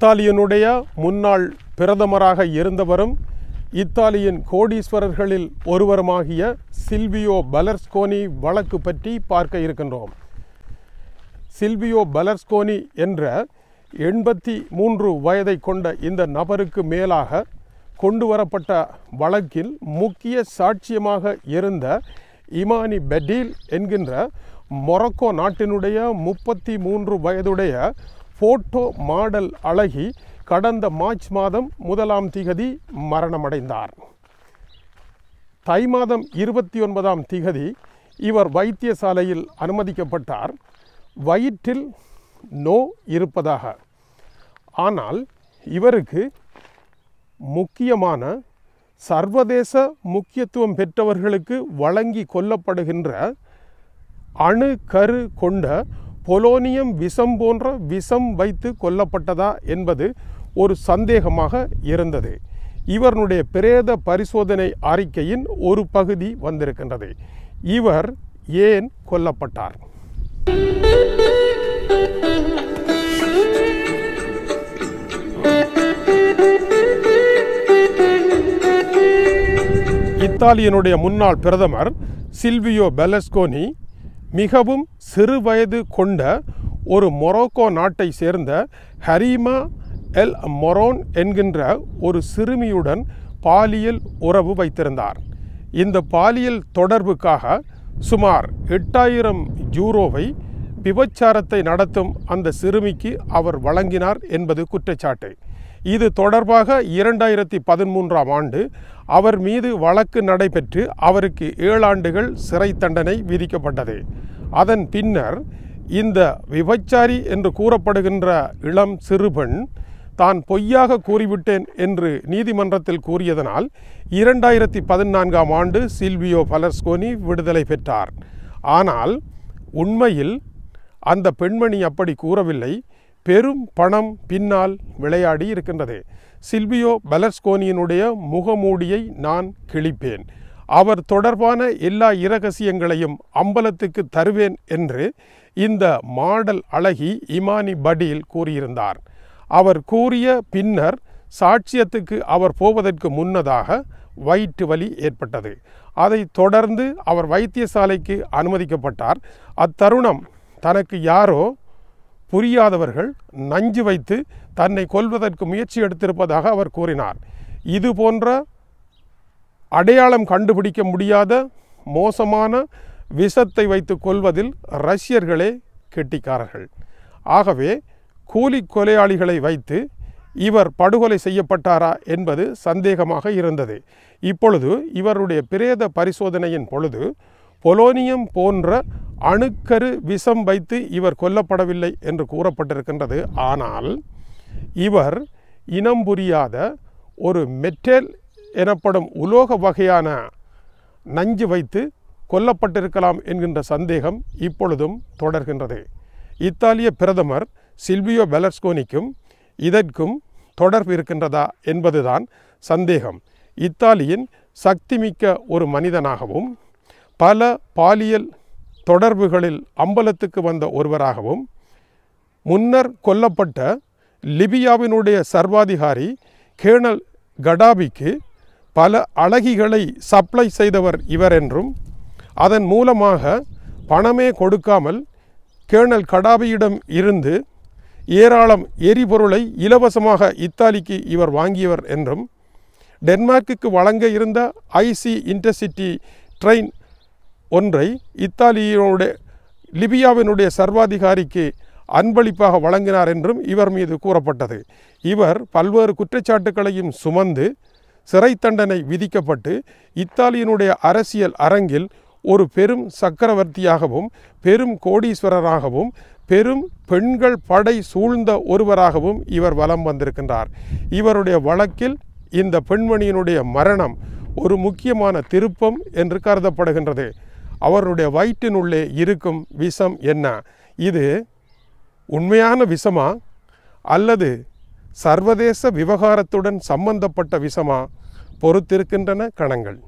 இத்தாலியனுடைய முன்னாள் பிரதமராக இருந்தவரும் இத்தாலியின் கோடீஸ்வரர்களில் ஒருவருமாகிய சில்வியோ பலர்ஸ்கோனி வழக்கு பற்றி பார்க்க இருக்கின்றோம். சில்வியோ பலர்ஸ்கோனி என்ற எண்பத்தி மூன்று வயதை கொண்ட இந்த நபருக்கு மேலாக கொண்டு வரப்பட்ட வழக்கில் முக்கிய சாட்சியமாக இருந்த இமானி பெடீல் என்கின்ற மொரக்கோ நாட்டினுடைய முப்பத்தி மூன்று வயதுடைய போட்டோ மாடல் அழகி கடந்த மார்ச் மாதம் முதலாம் திகதி மரணமடைந்தார். தை மாதம் இருபத்தி ஒன்பதாம் திகதி இவர் வைத்தியசாலையில் அனுமதிக்கப்பட்டார். வயிற்றில் நோ இருப்பதாக. ஆனால் இவருக்கு முக்கியமான சர்வதேச முக்கியத்துவம் பெற்றவர்களுக்கு வழங்கி கொல்லப்படுகின்ற அணு கரு கொண்ட பொலோனியம் விஷம் போன்ற விஷம் வைத்து கொல்லப்பட்டதா என்பது ஒரு சந்தேகமாக இருந்தது. இவருடைய பிரேத பரிசோதனை அறிக்கையின் ஒரு பகுதி வந்திருக்கின்றது. இவர் ஏன் கொல்லப்பட்டார்? இத்தாலியனுடைய முன்னாள் பிரதமர் சில்வியோ பெலஸ்கோனி மிகவும் சிறு வயது கொண்ட ஒரு மொரோக்கோ நாட்டை சேர்ந்த ஹரீமா எல் மொரோன் என்கின்ற ஒரு சிறுமியுடன் பாலியல் உறவு வைத்திருந்தார். இந்த பாலியல் தொடர்புக்காக சுமார் எட்டாயிரம் யூரோவை விபச்சாரத்தை நடத்தும் அந்த சிறுமிக்கு அவர் வழங்கினார் என்பது குற்றச்சாட்டு. இது தொடர்பாக இரண்டாயிரத்தி பதிமூன்றாம் ஆண்டு அவர் மீது வழக்கு நடைபெற்று அவருக்கு ஏழாண்டுகள் சிறை தண்டனை விதிக்கப்பட்டது. அதன் பின்னர் இந்த விபச்சாரி என்று கூறப்படுகின்ற இளம் சிறுபெண் தான் பொய்யாக கூறிவிட்டேன் என்று நீதிமன்றத்தில் கூறியதனால் இரண்டாயிரத்தி பதினான்காம் ஆண்டு சில்வியோ பலர்ஸ்கோனி விடுதலை பெற்றார். ஆனால் உண்மையில் அந்த பெண்மணி அப்படி கூறவில்லை. பெரும் பணம் பின்னால் விளையாடி இருக்கின்றது. சில்வியோ பலர்ஸ்கோனியினுடைய முகமூடியை நான் கிழிப்பேன். அவர் தொடர்பான எல்லா இரகசியங்களையும் அம்பலத்துக்கு தருவேன் என்று இந்த மாடல் அழகி இமானி படீல் கூறியிருந்தார். அவர் கூறிய பின்னர் சாட்சியத்துக்கு அவர் போவதற்கு முன்னதாக வயிற்று வலி ஏற்பட்டது. அதை தொடர்ந்து அவர் வைத்தியசாலைக்கு அனுமதிக்கப்பட்டார். அத்தருணம் தனக்கு யாரோ புரியாதவர்கள் நஞ்சு வைத்து தன்னை கொல்வதற்கு முயற்சி எடுத்திருப்பதாக அவர் கூறினார். இது போன்ற அடையாளம் கண்டுபிடிக்க முடியாத மோசமான விஷத்தை வைத்து கொள்வதில் ரஷ்யர்களே கெட்டிக்காரர்கள். ஆகவே கூலி கொலையாளிகளை வைத்து இவர் படுகொலை செய்யப்பட்டாரா என்பது சந்தேகமாக இருந்தது. இப்பொழுது இவருடைய பிரேத பரிசோதனையின் பொழுது பொலோனியம் போன்ற அணுக்கரு விஷம் வைத்து இவர் கொல்லப்படவில்லை என்று கூறப்பட்டிருக்கின்றது. ஆனால் இவர் இனம் புரியாத ஒரு மெட்டல் எனப்படும் உலோக வகையான நஞ்சு வைத்து கொல்லப்பட்டிருக்கலாம் என்கின்ற சந்தேகம் இப்பொழுதும் தொடர்கின்றது. இத்தாலிய பிரதமர் சில்வியோ பெலர்ஸ்கோனிக்கும் இதற்கும் தொடர்பு இருக்கின்றதா என்பதுதான் சந்தேகம். இத்தாலியின் சக்திமிக்க ஒரு மனிதனாகவும் பல பாலியல் தொடர்புகளில் அம்பலத்துக்கு வந்த ஒருவராகவும் முன்னர் கொல்லப்பட்ட லிபியாவினுடைய சர்வாதிகாரி கேணல் கடாபிக்கு பல அழகிகளை சப்ளை செய்தவர் இவர் என்றும் அதன் மூலமாக பணமே கொடுக்காமல் கேணல் கடாபியிடம் இருந்து ஏராளம் எரிபொருளை இலவசமாக இத்தாலிக்கு இவர் வாங்கியவர் என்றும் டென்மார்க்குக்கு வழங்க இருந்த ஐசி இன்டர்சிட்டி ட்ரெயின் ஒன்றை இத்தாலியினுடைய லிபியாவினுடைய சர்வாதிகாரிக்கு அன்பளிப்பாக வழங்கினார் என்றும் இவர் மீது கூறப்பட்டது. இவர் பல்வேறு குற்றச்சாட்டுகளையும் சுமந்து சிறை தண்டனை விதிக்கப்பட்டு இத்தாலியினுடைய அரசியல் அரங்கில் ஒரு பெரும் சக்கரவர்த்தியாகவும் பெரும் கோடீஸ்வரராகவும் பெரும் பெண்கள் படை சூழ்ந்த ஒருவராகவும் இவர் வலம் வந்திருக்கின்றார். இவருடைய வழக்கில் இந்த பெண்மணியினுடைய மரணம் ஒரு முக்கியமான திருப்பம் என்று கருதப்படுகின்றது. அவருடைய வயிற்றினுள்ளே இருக்கும் விஷம் என்ன? இது உண்மையான விஷமா? அல்லது சர்வதேச விவகாரத்துடன் சம்பந்தப்பட்ட விஷமா? பொறுத்திருக்கின்றன கணங்கள்.